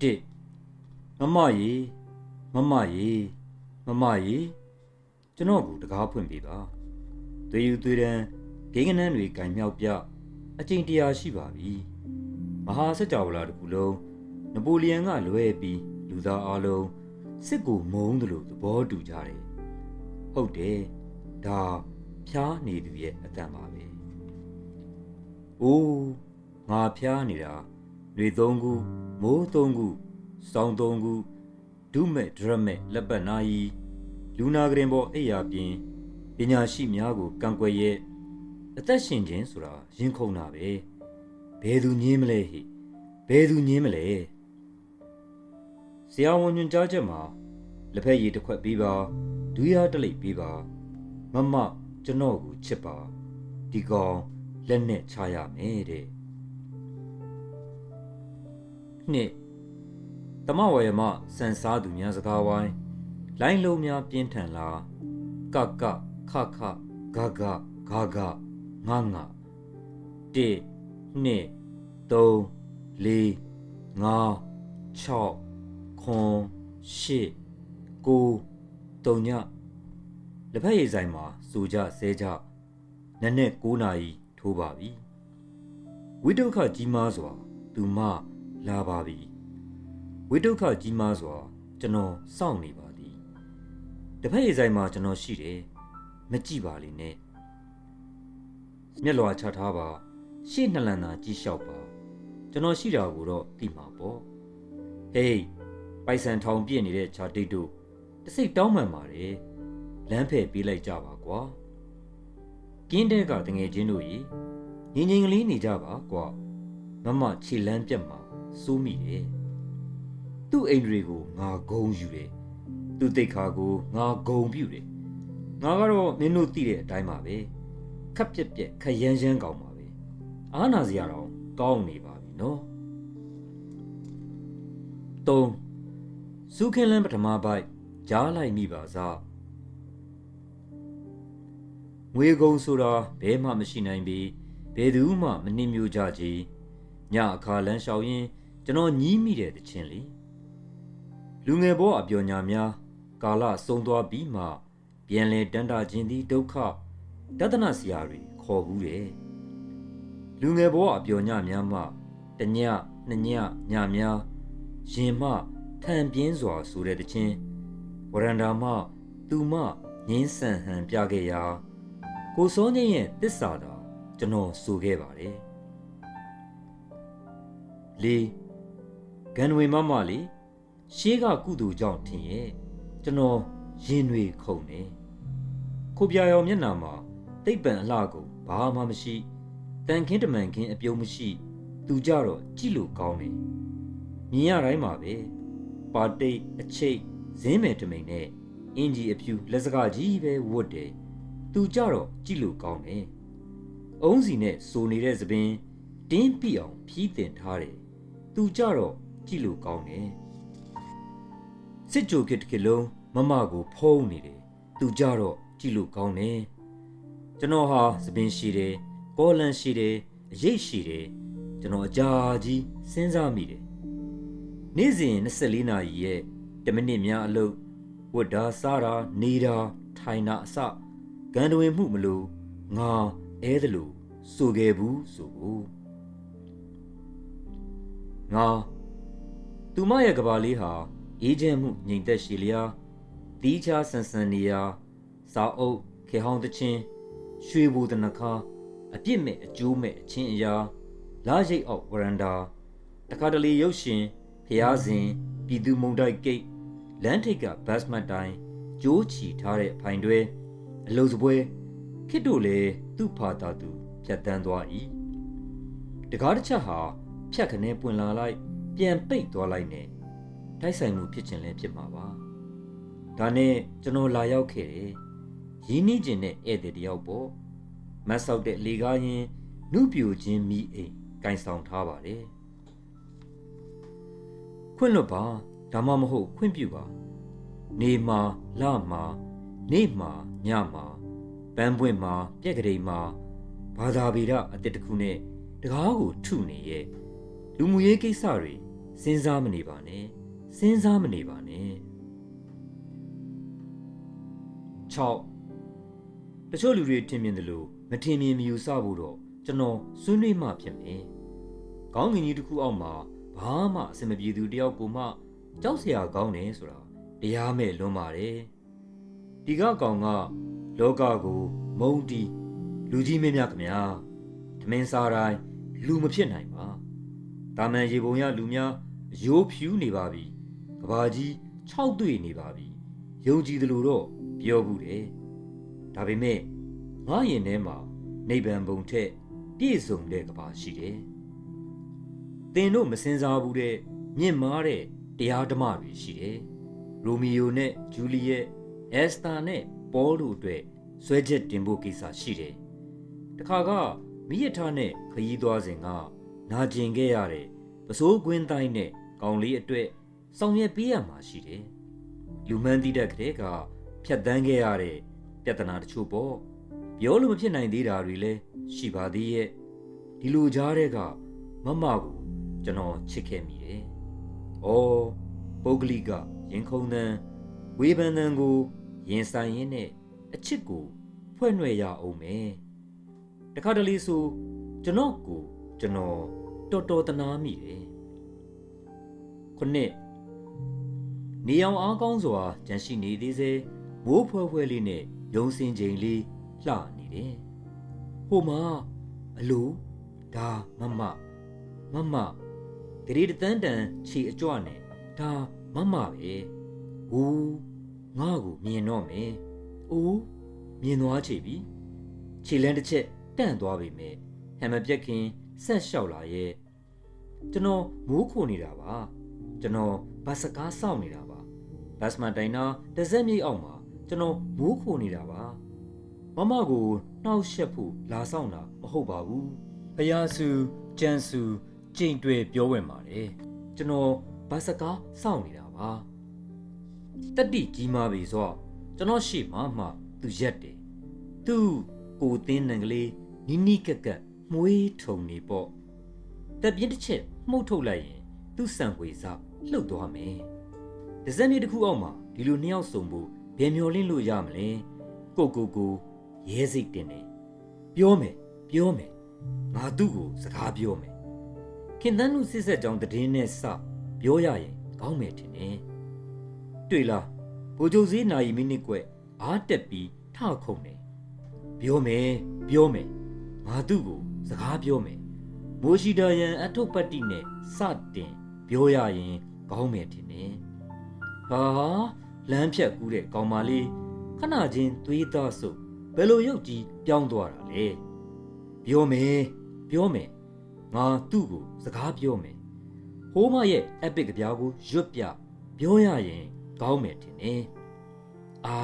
1မမရေမမရေမမရေကျွန်တော်ကိုတကားဖွင့်ပေးပါသွေးယူသွေးတန်းဂိမ်းကနန်းတွေကင်မြောက်ပြအကျင့်တရားရှိပါပြီမဟာစကြဝဠာတစ်ခုလုံးနပိုလီယံကလွဲပြီးလူသားအလုံးစစ်ကိုမုန်းတယ်လို့သဘောတူကြတယ်ဟုတ်တယ်ဒါဖျားနေသူရဲ့အတန်ပါပဲအိုးငါဖျားနေတာ တွေသုံးခုမိုးသုံးခုစောင်းသုံးခုဒုမဲ့ဒရမဲ့လက်ပတ်နာယီလူနာကရင်ပေါ်အိယာပြင်ပညာရှိများကိုကံကွယ်ရဲ့အသက်ရှင်ခြင်းဆိုတာရင်ခုန်တာပဲဘယ်သူညင်းမလဲဟိဘယ်သူညင်းမလဲဆရာဝန်ညွှန်ကြားချက်မှာလက်ဖက်ရည်တစ်ခွက်ပေးပါဒူးရတစ်လိပ်ပေးပါမမကျွန်တော်ကိုချစ်ပါဒီကောင်လက်နဲ့ချရမယ်တဲ့ နှစ်တမဝရမစံစားသူများစကားဝိုင်းလိုင်းလုံးများပြင်းထန်လာကကခခဂဂဂဂငင1 2 3 4 5 6ခွန်8 9တုံညလက်ဖက်ရည်ဆိုင်မှာစူကြဆဲကြနက်နဲ့9နာရီထိုးပါပြီဝိတုခကြီးမားစွာသူမ လာပါပြီဝိတုခကြီးမားစွာ ကျွန်တော်စောင့်နေပါသည်တစ်ဖက်ရည်ဆိုင်မှာကျွန်တော်ရှိတယ်မကြည့်ပါလိမ့်နဲ့မျက်လွှာချထားပါရှေ့နှစ်လန်သာကြည့်လျှောက်ပါကျွန်တော်ရှိတာကိုတော့သိမှာပေါ့ဟေးပိုက်ဆံထောင်ပြည့်နေတဲ့ခြာတိတ်တို့တစိတ်တောင်းမှန်ပါတယ်လမ်းဖယ်ပေးလိုက်ကြပါကွာကင်းတဲ့ကတငယ်ချင်းတို့ကြီးငင်ငင်ကလေးနေကြပါကွာမမခြေလန်းပြက်မှာ စိုးမိတယ်သူ့အိမ်တွေကိုငါဂုံယူတယ်သူ့တိတ်ခါကိုငါဂုံပြုတယ်ငါကတော့မင်းတို့သိတဲ့အတိုင်းပါပဲခက်ပြက်ပြက်ခရမ်းရမ်းကောင်းပါပဲအားနာစရာတော့ကောင်းနေပါပြီနော်၃စုခင်းလန်းပထမပိုက်ကြားလိုက်မိပါစားငွေကုံဆိုတာဘဲမှမရှိနိုင်ပြီဘယ်သူမှမနှိမ့်မျိုးကြကြီးညအခါလန်းလျှောက်ရင် ကျွန်တော်ညီးမိတဲ့တခြင်းလေလူငယ်ဘောအပျော်ညာများကာလဆုံးသွားပြီးမှပြန်လဲတန်တာခြင်းသည်ဒုက္ခတဒနာစရာတွေခေါ်ဘူးတယ်လူငယ်ဘောအပျော်ညာများမှတညနှစ်ညညများရင်မှထံပြင်းစွာဆိုတဲ့တခြင်းဝရန္တာမှသူမငင်းဆန်ဟန်ပြခဲ့ရာကိုစောငင်းရဲ့တစ္ဆာသာကျွန်တော်ဆိုခဲ့ပါတယ်လေး ဂန်ဝေမမလေးရှေးကကုသူကြောင့်ထင်ရဲ့ကျွန်တော်ရင်တွေခုန်နေခုပြရောင်မျက်နှာမှာတိတ်ပံအလှကိုဘာမှမရှိတန်ခင်းတမန်ခင်းအပြုံးမရှိ သူကြတော့ကြည့်လို့ကောင်းတယ်မြင်ရတိုင်းမှာပဲပါတိတ်အချိတ်ဇင်းမယ်တမိန်နဲ့အင်ဂျီအဖြူလက်စကားကြီးပဲဝတ်တယ်သူကြတော့ကြည့်လို့ကောင်းတယ်အုံးစီနဲ့စိုးနေတဲ့သပင်တင်းပြအောင်ဖြီးတင်ထားတယ်သူကြတော့ ကြည့်လို့ကောင်းတယ်စစ်ကြိုကစ်တစ်ကလုံးမမကိုဖုံးနေတယ်သူကြတော့ကြည့်လို့ကောင်းတယ်ကျွန်တော်ဟာသပင်ရှိတယ်ကောလန်ရှိတယ်အရေးရှိတယ်ကျွန်တော်အကြာကြီးစဉ်းစားမိတယ်နေ့စဉ်24နာရီရဲ့10မိနစ်များအလုပ်ဝတ်တာစားတာနေတာထိုင်တာအစဂန်တဝင်မှုမလို့ငါအဲသလိုဆိုခဲ့ဘူးဆိုဘူးငါ သူမရဲ့ကဘာလေးဟာအေးချမ်းမှုငြိမ်သက်ရှိလျာတီးခြားဆန်ဆန်နေရာစာအုပ်ခေဟောင်းတချင်းရွှေဘူတနခါအပြစ်မဲ့အကျိုးမဲ့အချင်းအရာလာရိတ်အောက်ဝရန်ဒါတခါတလေရုပ်ရှင်ဖျားစဉ်ပြည်သူမုံတိုက်ကိတ်လမ်းထိပ်ကဘတ်မတ်တိုင်းကြိုးချီထားတဲ့ဖိုင်တွဲအလုစပွဲခစ်တို့လေသူ့ဖာတာသူဖြတ်တန်းသွား၏တကားတစ်ချက်ဟာဖြတ်ခနဲပွင့်လာလိုက် ပြန်ပိတ်သွားလိုက်နဲ့တိုက်ဆိုင်မှုဖြစ်ခြင်းလည်းဖြစ်မှာပါဒါနဲ့ကျွန်တော်လာရောက်ခဲ့တယ်ရင်းနှီးခြင်းနဲ့ဧည့်သည်တယောက်ပေါ့မတ်ဆောက်တဲ့လေကားရင်နုပြိုခြင်းမိအိမ်ကင်ဆောင်ထားပါတယ်ခွင့်လွတ်ပါဒါမှမဟုတ်ခွင့်ပြုပါနေမှာလမှာနေမှာညမှာပန်းပွင့်မှာပြက်ကလေးမှာဘာသာဗေဒအတစ်တစ်ခုနဲ့တကားကိုထုနေရဲ့လူမှုရေးကိစ္စတွေ စဉ်းစားမနေပါနဲ့စဉ်းစားမနေပါနဲ့6တချို့လူတွေထင်မြင်တယ်လို့မထင်မြင်မယူဆဖို့တော့ကျွန်တော်ဆွေးနွေးမှဖြစ်မယ်ခေါင်းငင်ကြီးတစ်ခုအောက်မှာဘာမှအဆင်မပြေသူတယောက်ကိုမှကြောက်စရာကောင်းတယ်ဆိုတာတရားမဲ့လွန်ပါတယ်ဒီကကောင်ကလောကကိုမုံတီးလူကြီးမင်းများခင်ဗျာထမင်းစားတိုင်းလူမဖြစ်နိုင်ပါတာမန်ရေပုံရလူများ အယိုးဖြူနေပါပြီကဘာကြီး6တွေ့နေပါပြီယုံကြည်သလိုတော့ပြောဘူးတယ်ဒါပေမဲ့ငါရင်ထဲမှာနိဗ္ဗာန်ဘုံထက်ပြည့်စုံတဲ့ကဘာရှိတယ်သင်တို့မစင်စားဘူးတဲ့မြင့်မားတဲ့တရားဓမ္မတွေရှိတယ်ရိုမီယိုနဲ့ဂျူလီယက်အက်စတာနဲ့ပေါတို့အတွက်ဆွဲချက်တင်ဖို့ကိစ္စရှိတယ်တခါကမိရထားနဲ့ခရီးသွားစဉ်ကနာကျင်ခဲ့ရတဲ့ ပစိုးကွင်းတိုင်းနဲ့ကောင်လေးအတွက်ဆောင်ရွက်ပေးရမှာရှိတယ်လူမှန်းသိတဲ့ကလေးကဖြတ်တန်းခဲ့ရတဲ့ပြဿနာတချို့ပေါ့ပြောလို့မဖြစ်နိုင်သေးတာတွေလည်းရှိပါသေးရဲ့ဒီလိုကြားတဲ့ကမမကိုကျွန်တော်ချစ်ခဲ့မိတယ်။အော်ပုဂ္ဂလိကရင်ခုန်သံဝေဖန်သံကိုရင်ဆိုင်ရင်းနဲ့အချစ်ကိုဖွဲ့နှွယ်ရအောင်မယ်။တခါတလေဆိုကျွန်တော်ကိုကျွန်တော် တော်တော်တနာမိတယ်။ခုနှစ်နေအောင်အားကောင်းစွာကြံရှိနေသေးစေမိုးဖွဲဖွဲလေးနဲ့ရုံစင်ချိန်လေးလှနေတယ်။ဟိုမှာအလိုဒါမမမမဂရီတန်းတန်ခြေအကြွနဲ့ဒါမမပဲ။ဟူးငါ့ကိုမြင်တော့မယ်။အိုးမြင်သွားချေပြီ။ခြေလန်းတစ်ချက်တန့်သွားပြီမဲ့ဟမ်မပြက်ခင် ဆက်လျှောက်လာရဲ့ကျွန်တော်မိုးခိုနေတာပါကျွန်တော်ဘတ်စကားစောင့်နေတာပါဘတ်စမန်တိုင်နာတစ်စက်မြေအောက်မှာကျွန်တော်မိုးခိုနေတာပါမမကိုနှောက်ရှက်ဖို့လာဆောင်တာမဟုတ်ပါဘူးဖယားစုကျန်စုကြိမ်တွေပြောဝင်ပါတယ်ကျွန်တော်ဘတ်စကားစောင့်နေတာပါတတိကြီးမားပြီဆိုတော့ကျွန်တော်ရှေ့မှာမှသူရက်တယ်သူကိုသင်းနံကလေးနီးနီးကက်ကက် မွေးထုံနေပေါ့တက်ပြင်းတစ်ချက်မှုတ်ထုတ်လိုက်ရင်သူ့ဆံခွေစားလှုပ်သွားမယ်ဒဇက်မြေတစ်ခုအောက်မှာဒီလိုနှစ်ယောက်စုံဖို့ဘယ်မျောလင်းလို့ရမလဲကိုကိုကိုရဲစိတ်တင်နေပြောမယ်ပြောမယ်ငါသူ့ကိုစကားပြောမယ်ခင်သန်းလူစစ်ဆက်ကြောင်းတည်င်းနဲ့စပြောရရင်ကောင်းမယ်ထင်တယ်တွေ့လားဘိုလ်ချုပ်စည်းနိုင်မိနစ်ကွက်အားတက်ပြီးထခုံတယ်ပြောမယ်ပြောမယ်ငါသူ့ကို စကားပြောမယ်မိုရှိဒါယန်အထုပ်ပတ်တိနဲ့စတင်ပြောရရင်ကောင်းမယ်ထင်တယ်ဟာလမ်းဖြတ်ကူးတဲ့ကောင်မလေးခဏချင်းသွေးသားဆုပ်ဘယ်လိုရုပ်ကြီးပြောင်းသွားတာလဲပြောမယ်ပြောမယ်ငါသူ့ကိုစကားပြောမယ်ဟိုးမရဲ့ epic ကြပြားကိုရွတ်ပြပြောရရင်ကောင်းမယ်ထင်တယ်အာ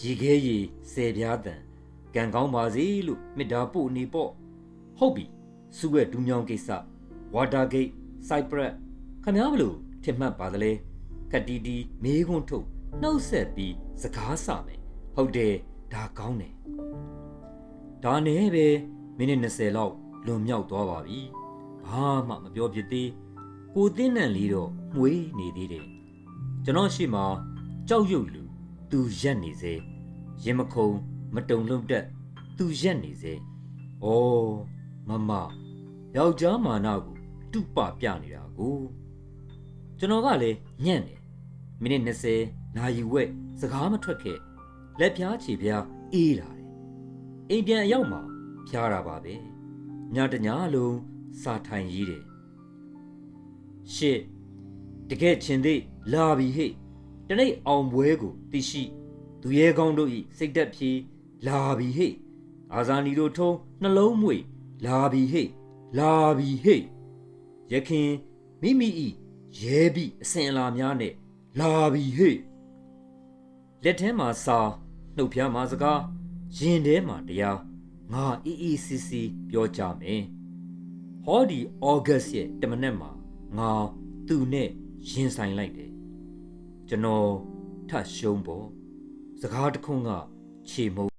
ရေခဲရေဆယ်ပြားတန်ကံကောင်းပါစေလို့မေတ္တာပို့နေပေါ့ ဟုတ်ပြီစုရဲ့ဒူးမြောင်းကိစ္စဝါတာဂိတ်စိုက်ပရက်ခမားဘလို့ထင်မှတ်ပါသလဲကတီတီမေးခွန်းထုတ်နှုတ်ဆက်ပြီးစကားဆမယ်ဟုတ်တယ်ဒါကောင်းတယ်ဒါနဲ့ပဲမိနစ်20လောက်လွန်မြောက်သွားပါပြီဘာမှမပြောဖြစ်သေးကိုသင်းနံလေးတော့မှွေးနေသေးတယ်ကျွန်တော်ရှိမှကြောက်ရွံ့လူသူရက်နေစေရင်မခုံမတုံလုံးတက်သူရက်နေစေဩ မမယောက်ျားမာနကိုတုပပြနေတာကိုကျွန်တော်ကလည်းညံ့တယ်မိနစ်20နာရီဝက်စကားမထွက်ခဲ့လက်ပြားခြေပြားအေးလာတယ်အိမ်ပြန်အရောက်မှာဖျားတာပါပဲညတညလုံးစာထိုင်ရေးတယ်ရှစ်တကယ်ချင်းသေးလာပြီဟဲ့တနေ့အောင်ပွဲကိုသိရှိသူရဲကောင်းတို့ဤစိတ်သက်ဖြေလာပြီဟဲ့အာဇာနီတို့ထုံးနှလုံးမွေ လာပြီဟဲ့လာပြီဟဲ့ရခင်မိမိဤရဲပြီအစင်အလာများနဲ့လာပြီဟဲ့လက်ထဲမှာစာနှုတ်ဖျားမှာစကားရင်ထဲမှာတရားငါအေးအေးစီစီပြောကြမယ်ဟောဒီဩဂတ်ရဲ့တမနက်မှာငါသူနဲ့ရင်ဆိုင်လိုက်တယ်ကျွန်တော်ထရှုံးပေါ်စကားတခွန်းကခြေမုံ